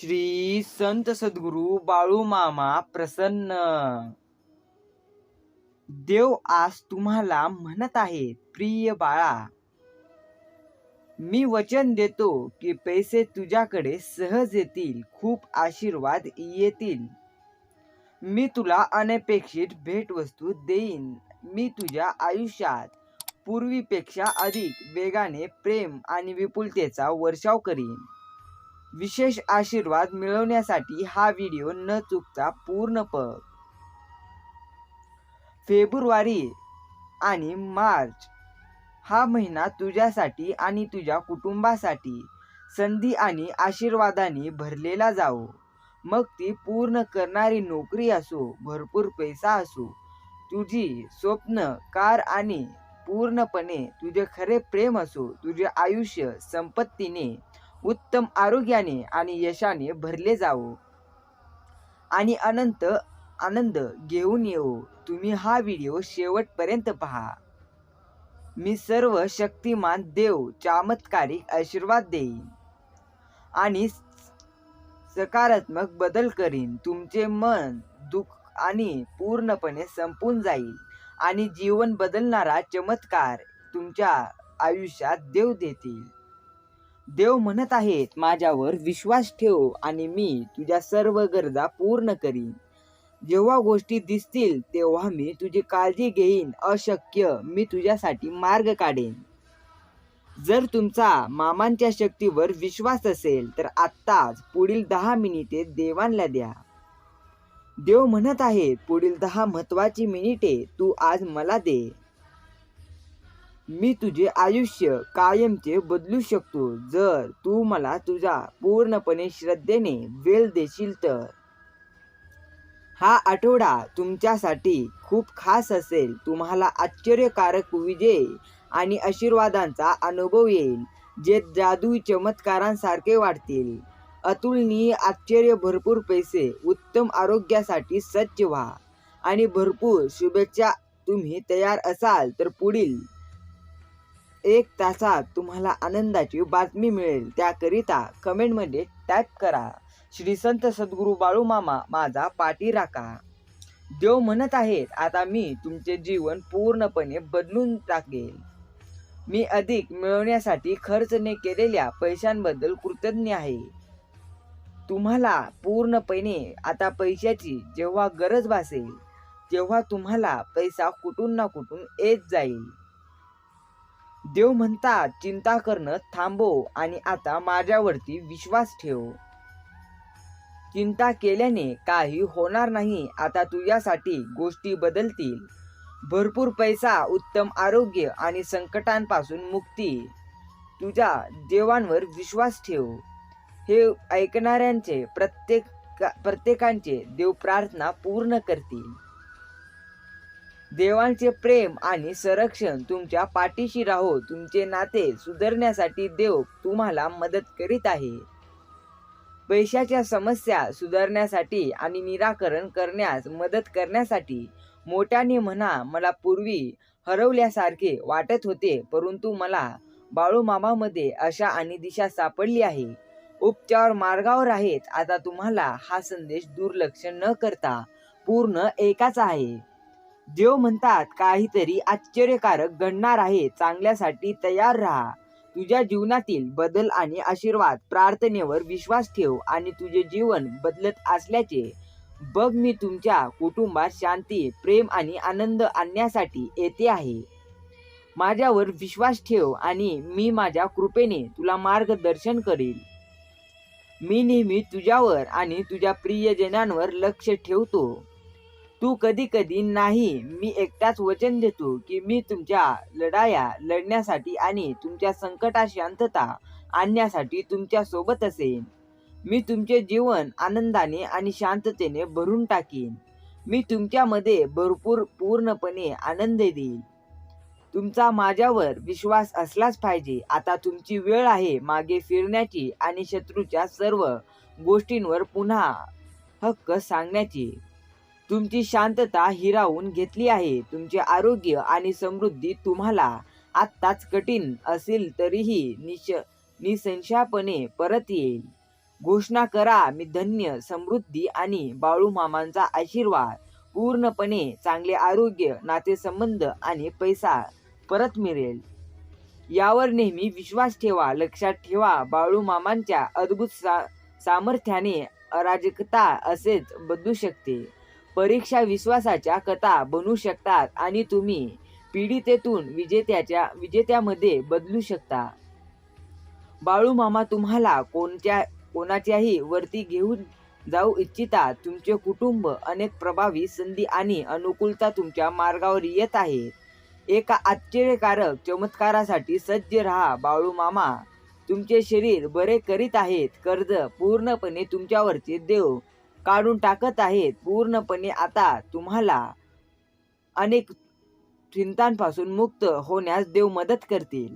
श्री संत सद्गुरू बाळू मामा प्रसन्न. देव आज तुम्हाला म्हणत आहे प्रिय बाळा. मी वचन देतो की पैसे तुझ्याकडे सहज येतील खूप आशीर्वाद येतील. मी तुला अनपेक्षित भेटवस्तू देईन मी तुझ्या आयुष्यात पूर्वीपेक्षा अधिक वेगाने प्रेम आणि विपुलतेचा वर्षाव करीन. विशेष आशीर्वाद मिळवण्यासाठी हा व्हिडिओ न चुकता पूर्ण बघ फेब्रुवारी आणि मार्च हा महिना तुझ्यासाठी आणि तुझ्या कुटुंबासाठी संधी आणि आशीर्वादाने भरलेला जावो. मग ती पूर्ण करणारी नोकरी असो भरपूर पैसा असो तुझी स्वप्न कार आणि पूर्णपणे तुझे खरे प्रेम असो तुझे आयुष्य संपत्तीने उत्तम आरोग्याने आणि यशाने भरले जावो. आणि अनंत आनंद घेऊन येऊ तुम्ही हा व्हिडिओ शेवटपर्यंत पहा. मी सर्व शक्तिमान देव चमत्कारिक आशीर्वाद देईन. आणि सकारात्मक बदल करीन. तुमचे मन दुःख आणि पूर्णपणे संपून जाईल. आणि जीवन बदलणारा चमत्कार तुमच्या आयुष्यात देव देतील. देव म्हणत आहेत माझ्यावर विश्वास ठेव आणि मी तुझ्या सर्व गरजा पूर्ण करीन. जेव्हा गोष्टी दिसतील तेव्हा मी तुझी काळजी घेईन. अशक्य मी तुझ्यासाठी मार्ग काढेन. जर तुमचा मामांच्या शक्तीवर विश्वास असेल तर आत्ताच पुढील दहा मिनिटे देवांना द्या. देव म्हणत आहे पुढील दहा महत्वाची मिनिटे तू आज मला दे. मी तुझे आयुष्य कायमचे बदलू शकतो. जर तू मला तुझा पूर्णपणे श्रद्धेने वेळ देशील तर. हा आठवडा तुमच्यासाठी खूप खास असेल. तुम्हाला आश्चर्यकारक विजय आणि आशीर्वादांचा अनुभव येईल जे जादू चमत्कारांसारखे वाटतील. अतुलनीय आश्चर्य भरपूर पैसे उत्तम आरोग्यासाठी सज्ज व्हा आणि भरपूर शुभेच्छा तुम्ही तयार असाल तर पुढील एक तासात तुम्हाला आनंदाची बातमी मिळेल. त्याकरिता कमेंटमध्ये टाईप करा. श्री संत सद्गुरू बाळू मामा माझा पाठी राखा. देव म्हणत आहेत आता मी तुमचे जीवन पूर्णपणे बदलून टाकेल. मी अधिक मिळवण्यासाठी खर्च केलेल्या पैशांबद्दल कृतज्ञ आहे. तुम्हाला पूर्णपणे आता पैशाची जेव्हा गरज भासेल तेव्हा तुम्हाला पैसा कुठून ना कुठून येत जाईल. देव म्हणतात चिंता करणं थांबव आणि आता माझ्यावरती विश्वास ठेव. चिंता केल्याने काही होणार नाही आता तुझ्यासाठी गोष्टी बदलतील. भरपूर पैसा उत्तम आरोग्य आणि संकटांपासून मुक्ती. तुझ्या देवांवर विश्वास ठेव. हे ऐकणाऱ्यांचे प्रत्येक प्रत्येकांचे देव प्रार्थना पूर्ण करतील. देवांचे प्रेम आणि संरक्षण तुमच्या पाठीशी राहो. तुमचे नाते सुधारण्यासाठी देव तुम्हाला मदत करीत आहे. पैशाच्या समस्या सुधारण्यासाठी आणि निराकरण करण्यास मदत करण्यासाठी मोठ्याने म्हणा मला पूर्वी हरवल्यासारखे वाटत होते परंतु मला बाळूमामामध्ये अशा आणि दिशा सापडली आहे. उपचार मार्गावर आहेत. आता तुम्हाला हा संदेश दुर्लक्ष न करता पूर्ण एकाच आहे. देव म्हणतात काहीतरी आश्चर्यकारक घडणार आहे. चांगल्यासाठी तयार राहा. तुझ्या जीवनातील बदल आणि आशीर्वाद प्रार्थनेवर विश्वास ठेव आणि तुझे जीवन बदलत असल्याचे बघ. मी तुमच्या कुटुंबात शांती प्रेम आणि आनंद आणण्यासाठी येते आहे. माझ्यावर विश्वास ठेव आणि मी माझ्या कृपेने तुला मार्गदर्शन करेल. मी नेहमी तुझ्यावर आणि तुझ्या प्रियजनांवर लक्ष ठेवतो. तू कधी कधी नाही मी एकटाच वचन देतो की मी तुमच्या लढाया लढण्यासाठी आणि तुमच्या संकटात शांतता आणण्यासाठी तुमच्यासोबत असेन. मी तुमचे जीवन आनंदाने आणि शांततेने भरून टाकीन. मी तुमच्यामध्ये भरपूर पूर्णपणे आनंद देईन. तुमचा माझ्यावर विश्वास असलाच पाहिजे. आता तुमची वेळ आहे मागे फिरण्याची आणि शत्रूच्या सर्व गोष्टींवर पुन्हा हक्क सांगण्याची. तुमची शांतता हिरावून घेतली आहे. तुमचे आरोग्य आणि समृद्धी तुम्हाला आत्ताच कठीण असेल तरीही निश निसंशयापणे परत येईल. घोषणा करा मी धन्य समृद्धी आणि बाळू मामांचा आशीर्वाद. पूर्णपणे चांगले आरोग्य नातेसंबंध आणि पैसा परत मिळेल. यावर नेहमी विश्वास ठेवा लक्षात ठेवा बाळू मामांच्या अद्भुत सा सामर्थ्याने अराजकता असेच बदलू शकते. परीक्षा विश्वासाच्या कथा बनू शकतात आणि तुम्ही पीडितेतून विजेत्याच्या विजेत्यामध्ये बदलू शकता. बाळू मामा तुम्हाला कोणत्या कोणाच्याही वरती घेऊन जाऊ इच्छिता तुमचे कुटुंब अनेक प्रभावी संधी आणि अनुकूलता तुमच्या मार्गावर येत आहेत एका आश्चर्यकारक चमत्कारासाठी सज्ज राहा बाळू मामा. तुमचे शरीर बरे करीत आहेत. कर्ज पूर्णपणे तुमच्यावरचे देव. काढून टाकत आहेत. पूर्णपणे आता तुम्हाला अनेक चिंतांपासून मुक्त होण्यास देव मदत करतील.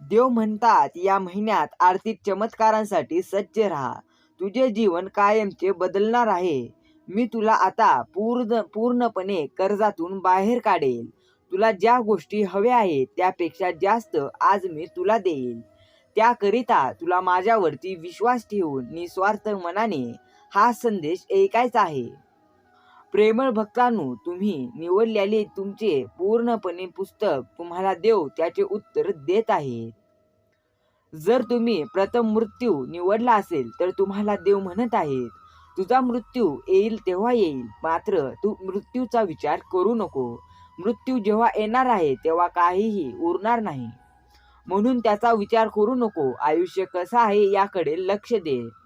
देव म्हणतात या महिन्यात आर्थिक चमत्कारांसाठी सज्ज राहा. तुझे जीवन कायमचे बदलणार आहे. मी तुला आता पूर्ण पूर्णपणे कर्जातून बाहेर काढेल. तुला ज्या गोष्टी हव्या आहेत त्यापेक्षा जास्त आज मी तुला देईल. त्याकरिता तुला माझ्यावरती विश्वास ठेवून निस्वार्थ मनाने हा संदेश ऐकायचा आहे. प्रेमळ भक्तांनो तुम्ही निवडलेले तुमचे पूर्णपणे पुस्तक तुम्हाला देव त्याचे उत्तर देत आहे. जर तुम्ही प्रथम मृत्यू निवडला असेल तर तुम्हाला देव म्हणत आहेत तुझा मृत्यू येईल तेव्हा येईल मात्र तू मृत्यूचा विचार करू नको. मृत्यू जेव्हा येणार आहे तेव्हा काहीही उरणार नाही. म्हणून त्याचा विचार करू नको. आयुष्य कसं आहे याकडे लक्ष दे.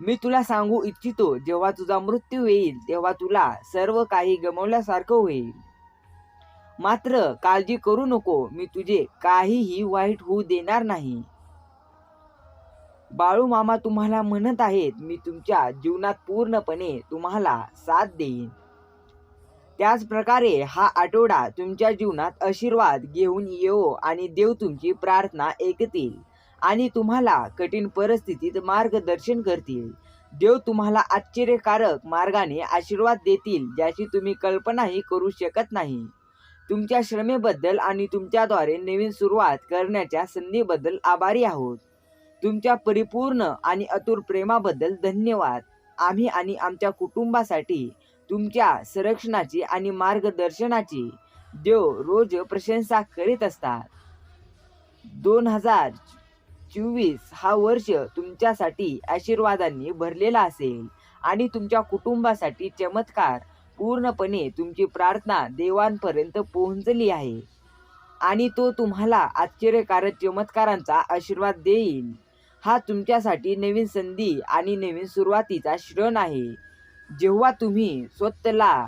मी तुला सांगू इच्छितो जेव्हा तुझा मृत्यू येईल तेव्हा तुला सर्व काही गमवल्यासारखं होईल. मात्र काळजी करू नको मी तुझे काहीही वाईट होऊ देणार नाही. बाळू मामा तुम्हाला म्हणत आहेत मी तुमच्या जीवनात पूर्णपणे तुम्हाला साथ देईन. त्याच प्रकारे हा आठवडा तुमच्या जीवनात आशीर्वाद घेऊन येवो आणि देव तुमची प्रार्थना ऐकतील. आणि तुम्हाला कठीण परिस्थितीत मार्गदर्शन करतील. देव तुम्हाला आश्चर्यकारक मार्गाने आशीर्वाद देतील ज्याची तुम्ही कल्पनाही करू शकत नाही. तुमच्या श्रमेबद्दल आणि तुमच्याद्वारे नवीन सुरुवात करण्याच्या संधीबद्दल आभारी आहोत. तुमच्या परिपूर्ण आणि अतुर प्रेमाबद्दल धन्यवाद. आम्ही आणि आमच्या कुटुंबासाठी तुमच्या संरक्षणाची आणि मार्गदर्शनाची देव रोज प्रशंसा करीत असतात. दोन हजार चोवीस हा वर्ष तुमच्यासाठी आशीर्वादांनी भरलेला असेल. आणि तुमच्या कुटुंबासाठी चमत्कार पूर्णपणे तुमची प्रार्थना देवांपर्यंत पोहोचली आहे. आणि तो तुम्हाला आश्चर्यकारक चमत्कारांचा आशीर्वाद देईल. हा तुमच्यासाठी नवीन संधी आणि नवीन सुरुवातीचा श्रण आहे. जेव्हा तुम्ही स्वतःला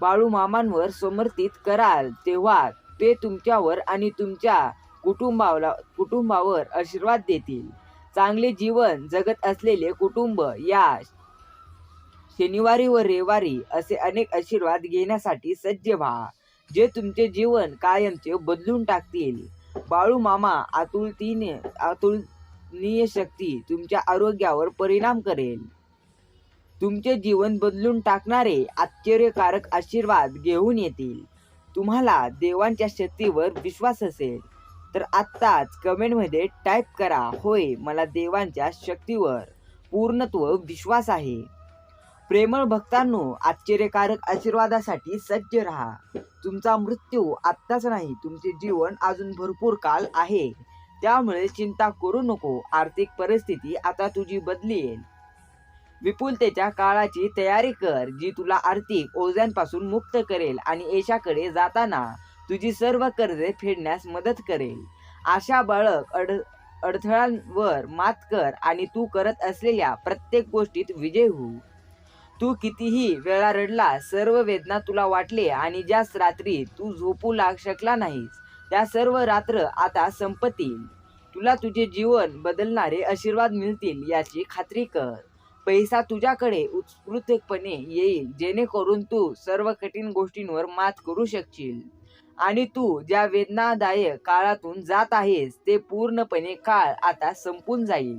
बाळूमामांवर समर्थित समर्पित कराल तेव्हा ते तुमच्यावर आणि तुमच्या कुटुंबाला कुटुंबावर आशीर्वाद देतील. चांगले जीवन जगत असलेले कुटुंब या शनिवारी व रविवारी असे अनेक आशीर्वाद घेण्यासाठी सज्ज व्हा जे तुमचे जीवन कायमचे बदलून टाकतील. बाळू मामा आतुलतीने आतुलनीय शक्ती तुमच्या आरोग्यावर परिणाम करेल. तुमचे जीवन बदलून टाकणारे आश्चर्यकारक आशीर्वाद घेऊन येतील. तुम्हाला देवांच्या शक्तीवर विश्वास असेल. तर आत्ताच कमेंटमध्ये टाईप करा होय मला देवांच्या शक्तीवर पूर्णत्व विश्वास आहे. प्रेमळ भक्तांनो आश्चर्यकारक आशीर्वादासाठी सज्ज राहा. तुमचा मृत्यू आत्ताच नाही तुमचे जीवन अजून भरपूर काल आहे. त्यामुळे चिंता करू नको आर्थिक परिस्थिती आता तुझी बदलेल. विपुलतेच्या काळाची तयारी कर जी तुला आर्थिक ओझ्यांपासून मुक्त करेल आणि यशाकडे जाताना तुझी सर्व कर्जे फेडण्यास मदत करेल. आशा बाळक अड अडथळ्यांवर मात कर आणि तू करत असलेल्या प्रत्येक गोष्टीत विजय हो तू कितीही वेळा रडला सर्व वेदना तुला वाटले आणि ज्या रात्री तू झोपू लाग शकला नाहीस त्या सर्व रात्र आता संपतील. तुला तुझे जीवन बदलणारे आशीर्वाद मिळतील याची खात्री कर. पैसा तुझ्याकडे उत्स्फूर्तपणे येईल जेणेकरून तू सर्व कठीण गोष्टींवर मात करू शकशील. आणि तू ज्या वेदनादायक काळातून जात आहेस ते पूर्णपणे काळ आता संपून जाईल.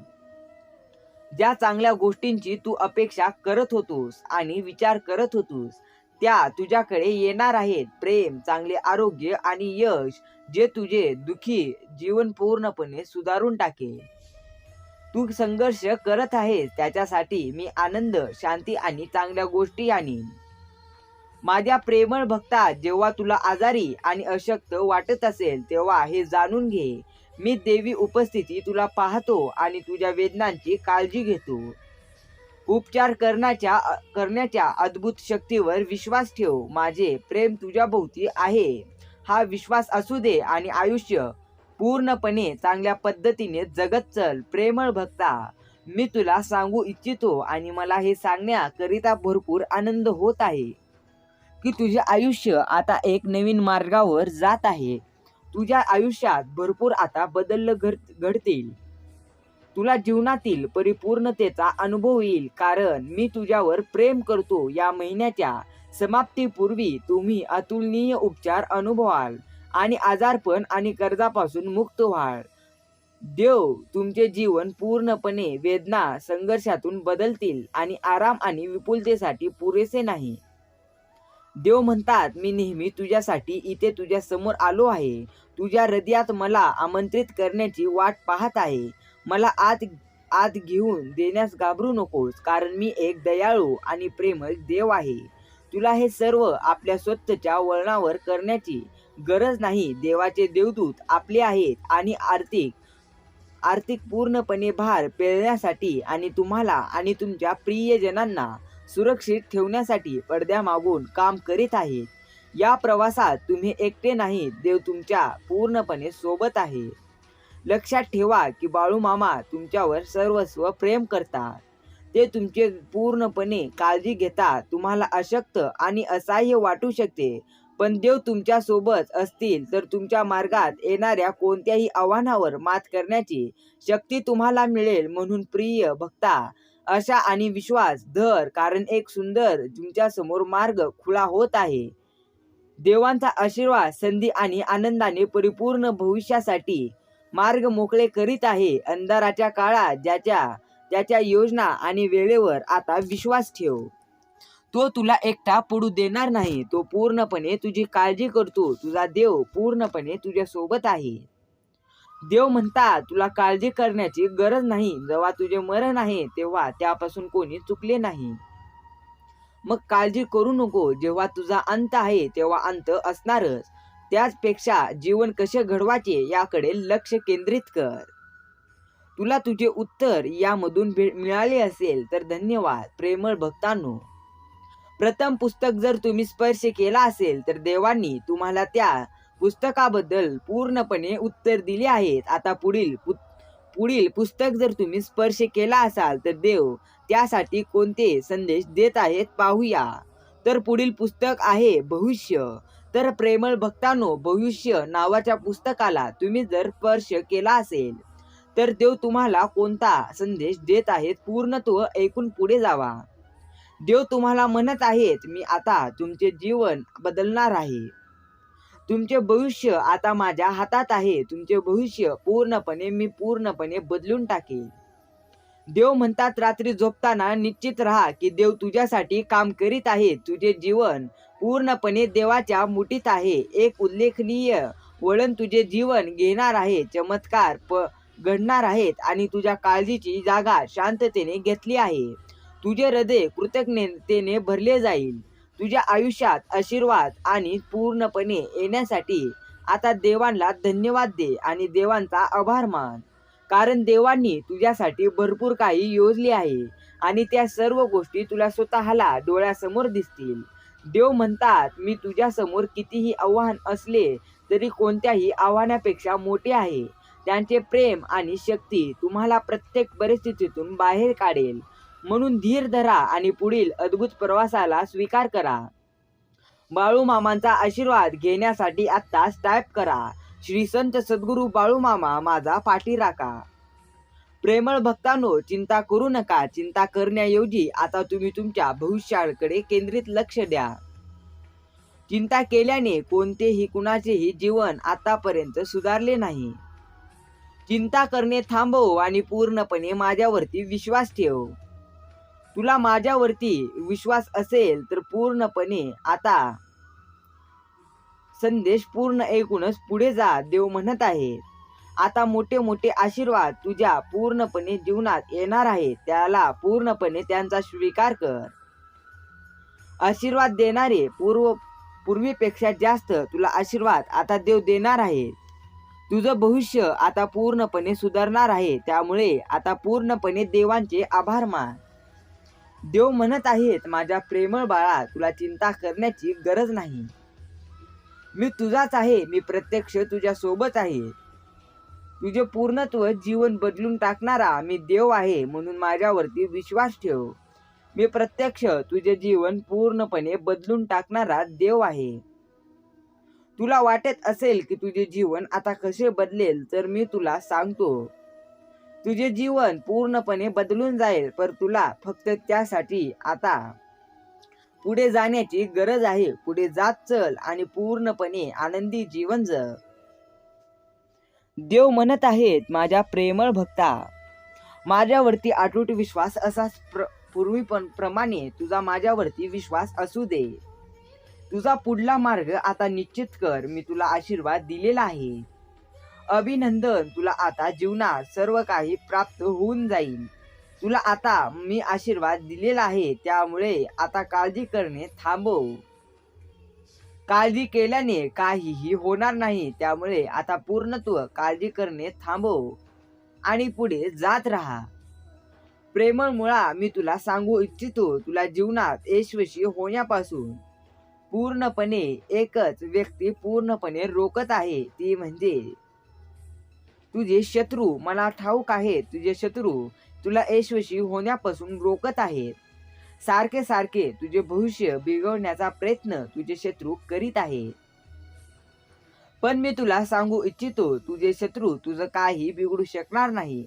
ज्या चांगल्या गोष्टींची तू अपेक्षा करत होतोस आणि विचार करत होतोस त्या तुझ्याकडे येणार आहेत. प्रेम चांगले आरोग्य आणि यश जे तुझे दुखी जीवन पूर्णपणे सुधारून टाकेल तू संघर्ष करत आहेस त्याच्यासाठी मी आनंद शांती आणि चांगल्या गोष्टी आणीन. माझ्या प्रेमळ भक्ता जेव्हा तुला आजारी आणि अशक्त वाटत असेल तेव्हा हे जाणून घे. मी देवी उपस्थिती तुला पाहतो आणि तुझ्या वेदनांची काळजी घेतो. उपचार करण्याच्या करण्याच्या अद्भुत शक्तीवर विश्वास ठेव. माझे प्रेम तुझ्या भोवती आहे. हा विश्वास असू दे आणि आयुष्य पूर्णपणे चांगल्या पद्धतीने जगत चल प्रेमळ भक्ता. मी तुला सांगू इच्छितो आणि मला हे सांगण्याकरिता भरपूर आनंद होत आहे. की तुझे आयुष्य आता एक नवीन मार्गावर जात आहे. तुझ्या आयुष्यात भरपूर आता बदल घड घडतील. तुला जीवनातील परिपूर्णतेचा अनुभव येईल कारण मी तुझ्यावर प्रेम करतो. या महिन्याच्या समाप्तीपूर्वी तुम्ही अतुलनीय उपचार अनुभवाल आणि आजारपण आणि कर्जापासून मुक्त व्हाल. देव तुमचे जीवन पूर्णपणे वेदना संघर्षातून बदलतील आणि आराम आणि विपुलतेसाठी पुरेसे नाही. देव म्हणतात मी नेहमी तुझ्यासाठी इथे तुझ्या समोर आलो आहे. तुझ्या हृदयात मला आमंत्रित करण्याची वाट पाहत आहे. मला आत आत घेऊन देण्यास घाबरू नकोस कारण मी एक दयाळू आणि प्रेमळ देव आहे. तुला हे सर्व आपल्या स्वतःच्या वळणावर करण्याची गरज नाही. देवाचे देवदूत आपले आहेत आणि आर्थिक आर्थिक पूर्णपणे भार पेळण्यासाठी आणि तुम्हाला आणि तुमच्या प्रियजनांना सुरक्षित ठेवण्यासाठी पडद्यामागून काम करीत आहे. या प्रवासात तुम्ही एकटे नाही देव तुमच्या पूर्णपणे सोबत आहे. लक्षात ठेवा की बाळू मामा तुमच्यावर सर्वस्व प्रेम करतात. ते तुमचे पूर्णपणे काळजी घेतात तुम्हाला अशक्त आणि असह्य वाटू शकते. पण देव तुमच्यासोबत असतील तर तुमच्या मार्गात येणाऱ्या कोणत्याही आव्हानावर मात करण्याची शक्ती तुम्हाला मिळेल म्हणून प्रिय भक्ता आशा आणि विश्वास धर कारण एक सुंदर तुमच्यासमोर मार्ग खुला होत आहे. देवांचा आशीर्वाद संधी आणि आनंदाने परिपूर्ण भविष्यासाठी मार्ग मोकळे करीत आहे. अंधाराच्या काळात ज्याच्या त्याच्या योजना आणि वेळेवर आता विश्वास ठेव. तो तुला एकटा पडू देणार नाही. तो पूर्णपणे तुझी काळजी करतो. तुझा देव पूर्णपणे तुझ्या सोबत आहे. देव म्हणतात तुला काळजी करण्याची गरज नाही. जेव्हा तुझे मरण आहे तेव्हा त्यापासून कोणी चुकले नाही. मग काळजी करू नको. जेव्हा तुझा अंत आहे तेव्हा अंत असणारच. त्याचपेक्षा जीवन कसे घडवायचे याकडे लक्ष केंद्रित कर. तुला तुझे उत्तर यामधून मिळाले असेल तर धन्यवाद. प्रेमळ भक्तांनो प्रथम पुस्तक जर तुम्ही स्पर्श केला असेल तर देवांनी तुम्हाला त्या पुस्तकाबद्दल पूर्णपणे उत्तर दिले आहेत. आता पुढील पुढील पुस्तक जर तुम्ही स्पर्श केला असाल तर देव त्यासाठी कोणते संदेश देत आहेत पाहूया. तर पुढील पुस्तक आहे भविष्य. तर प्रेमळ भक्तानो भविष्य नावाच्या पुस्तकाला तुम्ही जर स्पर्श केला असेल तर देव तुम्हाला कोणता संदेश देत आहेत पूर्णत्व ऐकून पुढे जावा. देव तुम्हाला म्हणत आहेत मी आता तुमचे जीवन बदलणार आहे. तुमचे भविष्य आता माझ्या हातात आहे. तुमचे भविष्य पूर्णपणे मी पूर्णपणे बदलून टाकेन. देव म्हणतात रात्री झोपताना निश्चित राहा की देव तुझ्यासाठी काम करीत आहे. तुझे जीवन पूर्णपणे देवाच्या मुठीत आहे. एक उल्लेखनीय वळण तुझे जीवन घेणार आहे. चमत्कार प घडणार आहेत आणि तुझ्या काळजीची जागा शांततेने घेतली आहे. तुझे हृदय कृतज्ञतेने भरले जाईल. तुझ्या आयुष्यात आशीर्वाद आणि पूर्णपणे येण्यासाठी आता देवांना धन्यवाद दे आणि देवांचा आभार मान. कारण देवांनी तुझ्यासाठी भरपूर काही योजले आहे आणि त्या सर्व गोष्टी तुला स्वतःला डोळ्यासमोर दिसतील. देव म्हणतात मी तुझ्यासमोर कितीही आव्हान असले तरी कोणत्याही आव्हानापेक्षा मोठे आहे. त्यांचे प्रेम आणि शक्ती तुम्हाला प्रत्येक परिस्थितीतून बाहेर काढेल. म्हणून धीर धरा आणि पुढील अद्भुत प्रवासाला स्वीकार करा. बाळू मामांचा आशीर्वाद घेण्यासाठी आत्ताच टाईप करा. श्री संत सद्गुरू बाळू मामा माझा पाठी राखा. प्रेमळ भक्तांनो चिंता करू नका. चिंता करण्याऐवजी आता तुम्ही तुमच्या भविष्याकडे केंद्रित लक्ष द्या. चिंता केल्याने कोणतेही कुणाचेही जीवन आतापर्यंत सुधारले नाही. चिंता करणे थांबव आणि पूर्णपणे माझ्यावरती विश्वास ठेव. तुला माझ्यावरती विश्वास असेल तर पूर्णपणे आता संदेश पूर्ण ऐकूनच पुढे जा देव म्हणत आहे. आता मोठे मोठे आशीर्वाद तुझ्या पूर्णपणे जीवनात येणार आहे त्याला पूर्णपणे त्यांचा स्वीकार कर. आशीर्वाद देणारे पूर्व पूर्वीपेक्षा जास्त तुला आशीर्वाद आता देव देणार आहे. तुझं भविष्य आता पूर्णपणे सुधारणार आहे. त्यामुळे आता पूर्णपणे देवांचे आभार मान. देव म्हणत आहेत माझ्या प्रेमळ बाळा तुला चिंता करण्याची गरज नाही. मी तुझाच आहे मी प्रत्यक्ष तुझ्या सोबत आहे. तुझे पूर्णत्व जीवन बदलून टाकणारा मी देव आहे म्हणून माझ्यावरती विश्वास ठेव. मी प्रत्यक्ष तुझे जीवन पूर्णपणे बदलून टाकणारा देव आहे. तुला वाटत असेल की तुझे जीवन आता कसे बदलेल तर मी तुला सांगतो. तुझे जीवन पूर्णपणे बदलून जाईल पर तुला फक्त त्यासाठी आता पुढे जाण्याची गरज आहे. पुढे जात चल आणि पूर्णपणे आनंदी जीवन जग. देव म्हणत आहेत माझ्या प्रेमळ भक्ता माझ्यावरती अटूट विश्वास असाच प्र पूर्वी पण प्रमाणे तुझा माझ्यावरती विश्वास असू दे. तुझा पुढला मार्ग आता निश्चित कर. मी तुला आशीर्वाद दिलेला आहे. अभिनंदन. तुला आता जीवनात सर्व काही प्राप्त होऊन जाईल. तुला आता मी आशीर्वाद दिलेला आहे. त्यामुळे आता काळजी करणे थांबव. काळजी केल्याने काहीही होणार नाही. त्यामुळे आता पूर्णत्व काळजी करणे थांबव. आणि पुढे जात राहा. प्रेमळ मुळा मी तुला सांगू इच्छितो. तुला जीवनात यशस्वी होण्यापासून पूर्णपणे एकच व्यक्ती पूर्णपणे रोकत आहे. ती म्हणजे तुझे शत्रू मला ठाऊक आहे तुझे शत्रू तुला यशस्वी होण्यापासून रोखत आहेत सारखे सारखे तुझे भविष्य बिघडण्याचा प्रयत्न तुझे शत्रू करीत आहे. पण मी तुला सांगू इच्छितो तुझे शत्रू तुझं काही बिघडू शकणार नाही.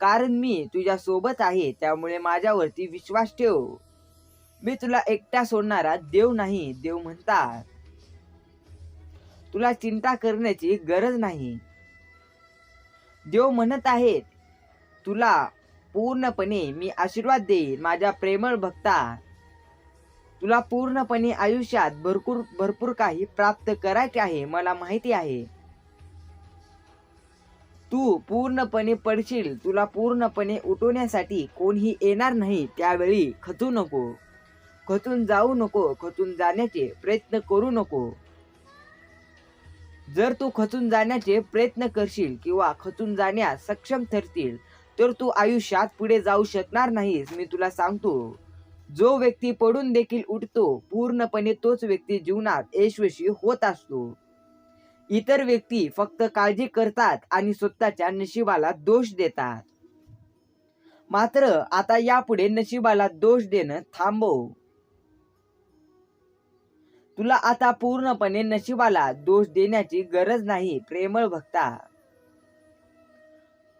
कारण मी तुझ्या सोबत आहे त्यामुळे माझ्यावरती विश्वास ठेव. मी तुला एकटा सोडणारा देव नाही देव म्हणतात. तुला चिंता करण्याची गरज नाही. देव म्हणत आहेत तुला पूर्णपणे मी आशीर्वाद देईन माझ्या प्रेमळ भक्ता. तुला पूर्णपणे आयुष्यात भरपूर भरपूर काही प्राप्त करायचे आहे मला माहिती आहे. तू पूर्णपणे पडशील तुला पूर्णपणे उठवण्यासाठी कोणीही येणार नाही त्यावेळी खचू नको. खचून जाऊ नको खचून जाण्याचे प्रयत्न करू नको. जर तू खचून जाण्याचे प्रयत्न करशील किंवा खचून जाण्यास सक्षम ठरतील तर तू आयुष्यात पुढे जाऊ शकणार नाहीस मी तुला सांगतो. जो व्यक्ती पडून देखील उठतो पूर्णपणे तोच व्यक्ती जीवनात यशस्वी होत असतो. इतर व्यक्ती फक्त काळजी करतात आणि स्वतःच्या नशिबाला दोष देतात. मात्र आता यापुढे नशिबाला दोष देणं थांबव. तुला आता पूर्णपणे नशिबाला दोष देण्याची गरज नाही प्रेमळ भक्ता.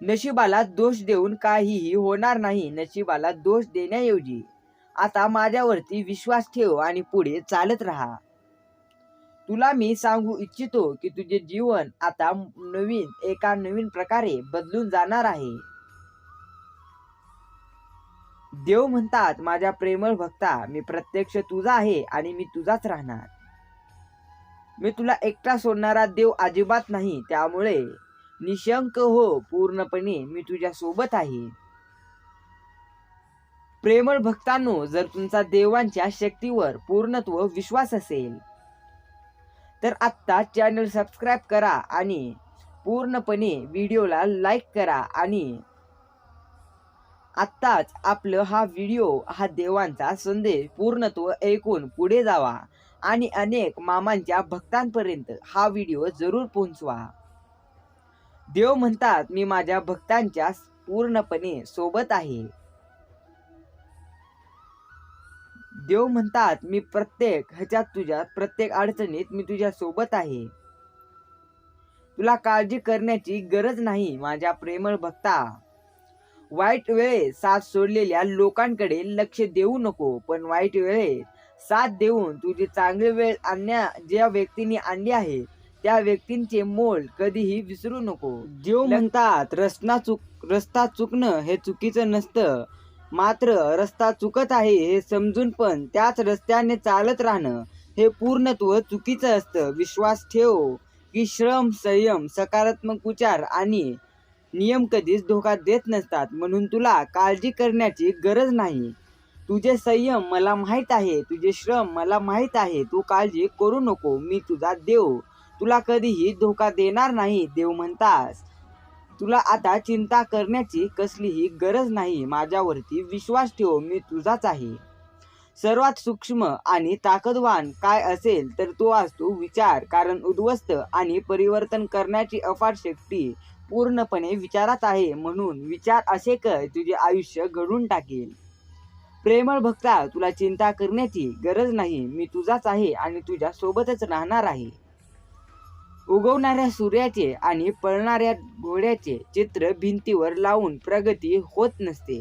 नशिबाला दोष देऊन काहीही होणार नाही नशिबाला दोष देण्याऐवजी आता माझ्यावरती विश्वास ठेव आणि पुढे चालत राहा. तुला मी सांगू इच्छितो की तुझे जीवन आता नवीन एका नवीन प्रकारे बदलून जाणार आहे. देव म्हणतात माझ्या प्रेमळ भक्ता मी प्रत्यक्ष तुझा आहे आणि मी तुझाच राहणार. मी तुला एकटा सोडणारा देव अजिबात नाही त्यामुळे निशंक हो पूर्णपणे मी तुझ्या सोबत आहे. प्रेमळ भक्तांनो जर तुमचा देवांच्या शक्तीवर पूर्णत्व विश्वास असेल तर आत्ता चॅनल सबस्क्राईब करा आणि पूर्णपणे व्हिडिओला लाईक करा आणि आत्ताच आपलं हा व्हिडिओ हा देवांचा संदेश पूर्णत्व ऐकून पुढे जावा आणि अनेक मामांच्या भक्तांपर्यंत हा व्हिडिओ जरूर पोहोचवा. देव म्हणतात मी माझ्या भक्तांच्या पूर्णपणे सोबत आहे. देव म्हणतात मी प्रत्येक ह्याच्यात तुझ्या प्रत्येक अडचणीत मी तुझ्या सोबत आहे. तुला काळजी करण्याची गरज नाही माझ्या प्रेमळ भक्ता. वाईट वेळेत साथ सोडलेल्या लोकांकडे लक्ष देऊ नको पण वाईट वेळेत साथ देऊन तुझी चांगली वेळ आणण्या ज्या व्यक्तीने आणली आहे त्या व्यक्तींचे मोल कधीही विसरू नको. देव म्हणतात रस्ता चुक रस्ता चुकणं हे चुकीचं नसतं. मात्र रस्ता चुकत आहे हे समजून पण त्याच रस्त्याने चालत राहणं हे पूर्णत्व चुकीचं असतं. विश्वास ठेव की श्रम संयम सकारात्मक विचार आणि नियम कधीच धोका देत नसतात. म्हणून तुला काळजी करण्याची गरज नाही. तुझे संयम मला माहीत आहे. तुझे श्रम मला माहीत आहे. तू काळजी करू नको. मी तुझा देव. तुला कधीही धोका देणार नाही देव म्हणतास. तुला आता चिंता करण्याची कसलीही गरज नाही. माझ्यावरती विश्वास ठेव. मी तुझाच आहे. सर्वात सूक्ष्म आणि ताकदवान काय असेल तर तो असतो विचार. कारण उद्ध्वस्त आणि परिवर्तन करण्याची अफाट शक्ती पूर्णपणे विचारात आहे म्हणून विचार असे कर तुझे आयुष्य घडून टाकेल. प्रेमळ भक्ता तुला चिंता करण्याची गरज नाही. मी तुझाच आहे आणि तुझ्या सोबतच राहणार आहे. उगवणाऱ्या सूर्याचे आणि पळणाऱ्या घोड्याचे चित्र भिंतीवर लावून प्रगती होत नसते.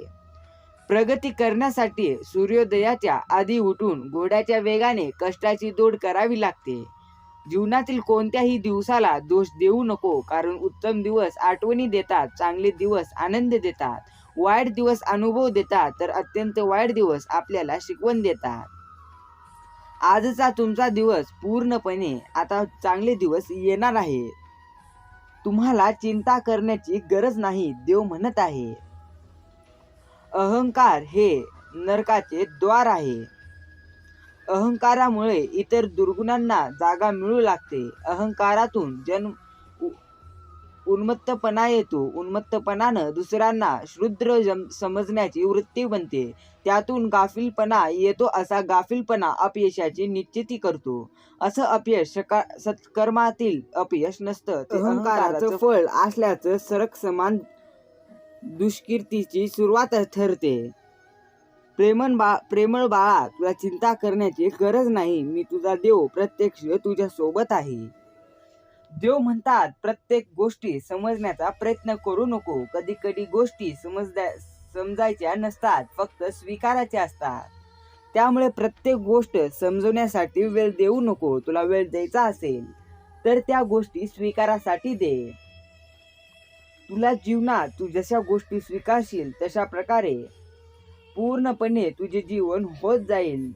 प्रगती करण्यासाठी सूर्योदयाच्या आधी उठून घोड्याच्या वेगाने कष्टाची दोड करावी लागते. जीवनातील कोणत्याही दिवसाला दोष देऊ नको कारण उत्तम दिवस आठवणी देतात चांगले दिवस आनंद देतात. वाईट दिवस अनुभव देतात तर अत्यंत वाईट दिवस आपल्याला शिकवण देतात. आजचा तुमचा दिवस पूर्णपणे आता चांगले दिवस येणार आहे. तुम्हाला चिंता करण्याची गरज नाही देव म्हणत आहे. अहंकार हे नरकाचे द्वार आहे. अहंकारामुळे इतर दुर्गुणांना जागा मिळू लागते. अहंकारातून जन्म उन्मत्तपणा येतो. उन्मत्तपणानं दुसऱ्यांना जम- समजण्याची वृत्ती बनते. त्यातून गाफीलपणा येतो असा गाफीलपणा अपयशाची निश्चिती करतो. असं अपयश सत्कर्मातील अपयश नसतं. ते अहंकाराचं फळ असल्याचं सरक समान दुष्कीर्तीची सुरुवात ठरते. प्रेमन बा प्रेमळ बाळा तुला चिंता करण्याची गरज नाही. मी तुझा देव प्रत्यक्ष तुझ्या सोबत आहे. देव म्हणतात प्रत्येक गोष्टी समजण्याचा प्रयत्न करू नको. कधी कधी गोष्टी समजल्या समजायच्या नसतात फक्त स्वीकाराच्या असतात. त्यामुळे प्रत्येक गोष्ट समजवण्यासाठी वेळ देऊ नको. तुला वेळ द्यायचा असेल तर त्या गोष्टी स्वीकारासाठी दे. तुला जीवनात तू जशा गोष्टी स्वीकारशील तशा प्रकारे पूर्णपणे तुझे जीवन होत जाईल.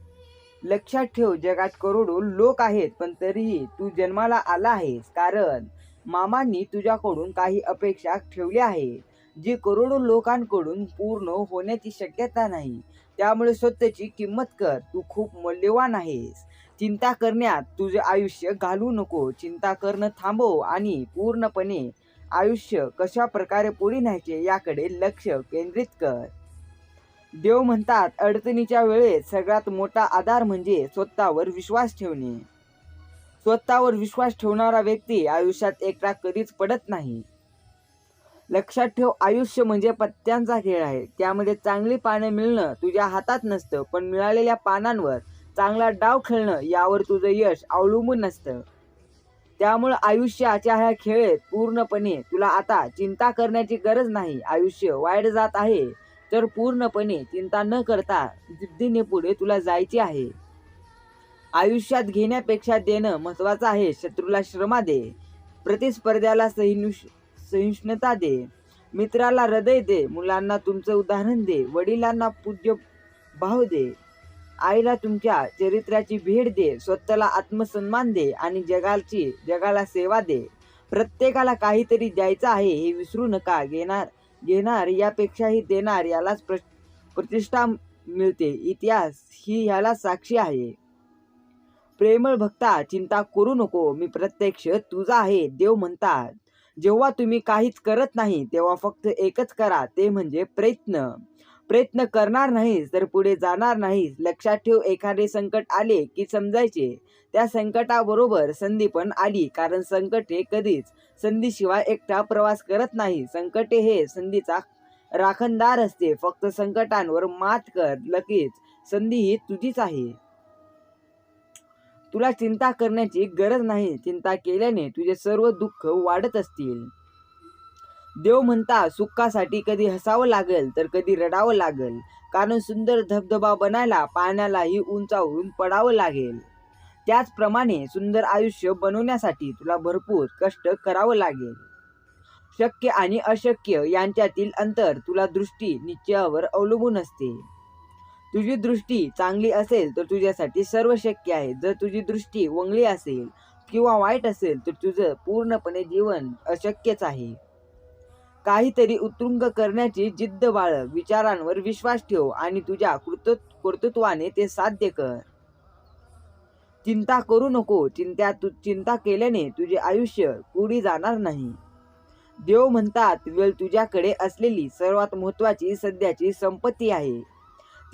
लक्षात ठेव जगात करोडो लोक आहेत पण तरीही तू जन्माला आला आहेस. कारण मामांनी तुझ्याकडून काही अपेक्षा ठेवल्या आहेत जी करोडो लोकांकडून पूर्ण होण्याची शक्यता नाही. त्यामुळे स्वतःची किंमत कर तू खूप मौल्यवान आहेस. चिंता करण्यात तुझे आयुष्य घालू नको. चिंता करणं थांबव आणि पूर्णपणे आयुष्य कशा प्रकारे पुढे न्यायचे याकडे लक्ष केंद्रित कर. देव म्हणतात अडचणीच्या वेळेत सगळ्यात मोठा आधार म्हणजे स्वतःवर विश्वास ठेवणे. स्वतःवर विश्वास ठेवणारा व्यक्ती आयुष्यात एकटा कधीच पडत नाही. लक्षात ठेव आयुष्य म्हणजे पत्त्यांचा खेळ आहे. त्यामध्ये चांगली पानं मिळणं तुझ्या हातात नसतं पण मिळालेल्या पानांवर चांगला डाव खेळणं यावर तुझं यश अवलंबून नसतं. त्यामुळं आयुष्याच्या ह्या खेळेत पूर्णपणे तुला आता चिंता करण्याची गरज नाही. आयुष्य वाईट जात आहे. तर पूर्णपणे चिंता न करता जिद्दीने पुढे तुला जायचे आहे. आयुष्यात घेण्यापेक्षा देणं महत्वाचं आहे. शत्रूला श्रमा दे. प्रतिस्पर्ध्याला सहिनुष सहिष्णुता दे. मित्राला हृदय दे. मुलांना तुमचं उदाहरण दे. वडिलांना पूज्य भाव दे. आईला तुमच्या चरित्राची भेट दे. स्वतःला आत्मसन्मान दे आणि जगाची जगाला सेवा दे. प्रत्येकाला काहीतरी द्यायचं आहे हे विसरू नका. घेणार घेणार यापेक्षाही देणार यालाच प्र प्रतिष्ठा मिळते. इतिहास ही ह्याला साक्षी आहे. प्रेमळ भक्ता चिंता करू नको मी प्रत्यक्ष तुझा आहे देव म्हणतात. जेव्हा तुम्ही काहीच करत नाही तेव्हा फक्त एकच करा ते म्हणजे प्रयत्न. प्रयत्न करणार नाहीस तर पुढे जाणार नाहीस. लक्षात ठेव एखादे संकट आले की समजायचे. त्या संकटाबरोबर संधी पण आली. कारण संकट हे कधीच संधीशिवाय एकटा प्रवास करत नाही. संकटे हे संधीचा राखणदार असते. फक्त संकटांवर मात कर. लगेच संधी ही तुझीच आहे. तुला चिंता करण्याची गरज नाही. चिंता केल्याने तुझे सर्व दुःख वाढत असतील. देव म्हणता सुखासाठी कधी हसावं लागेल तर कधी रडावं लागेल. कारण सुंदर धबधबा बनायला पाण्यालाही उंचावरून पडावं लागेल. त्याचप्रमाणे सुंदर आयुष्य बनवण्यासाठी तुला भरपूर कष्ट करावं लागेल. शक्य आणि अशक्य यांच्यातील अंतर तुला दृष्टी निश्चयावर अवलंबून असते. तुझी दृष्टी चांगली असेल तर तुझ्यासाठी सर्व शक्य आहे. जर तुझी दृष्टी वंगली असेल किंवा वाईट असेल तर तुझं पूर्णपणे जीवन अशक्यच आहे. काहीतरी उत्तुंग करण्याची जिद्द बाळग विचारांवर विश्वास ठेव आणि तुझ्या कृत कर्तृत्वाने ते साध्य कर. चिंता करू नको. चिंता तू चिंता केल्याने तुझे आयुष्य पुढे जाणार नाही. देव म्हणतात वेळ तुझ्याकडे असलेली सर्वात महत्वाची सध्याची संपत्ती आहे.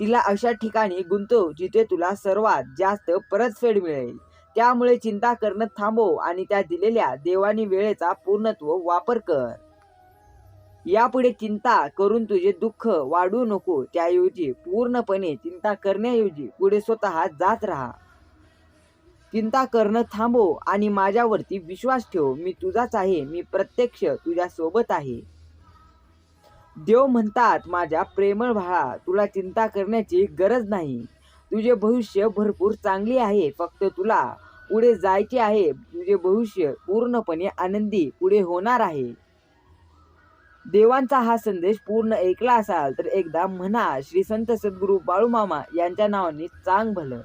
तिला अशा ठिकाणी गुंतव जिथे तुला सर्वात जास्त परतफेड मिळेल. त्यामुळे चिंता करणं थांबव आणि त्या दिलेल्या देवानी वेळेचा पूर्णत्व वापर कर. यापुढे चिंता करून तुझे दुःख वाढू नको. त्याऐवजी पूर्णपणे चिंता करण्याऐवजी पुढे स्वतः जात राहा. चिंता करणं थांबव आणि माझ्यावरती विश्वास ठेव. मी तुझाच आहे. मी प्रत्यक्ष तुझ्या सोबत आहे. देव म्हणतात माझ्या प्रेमळ भाळा तुला चिंता करण्याची गरज नाही. तुझे भविष्य भरपूर चांगले आहे. फक्त तुला पुढे जायचे आहे. तुझे भविष्य पूर्णपणे आनंदी पुढे होणार आहे. देवांचा हा संदेश पूर्ण ऐकला असाल तर एकदा म्हणा श्री संत सद्गुरू बाळूमामा यांच्या नावाने चांग भलं.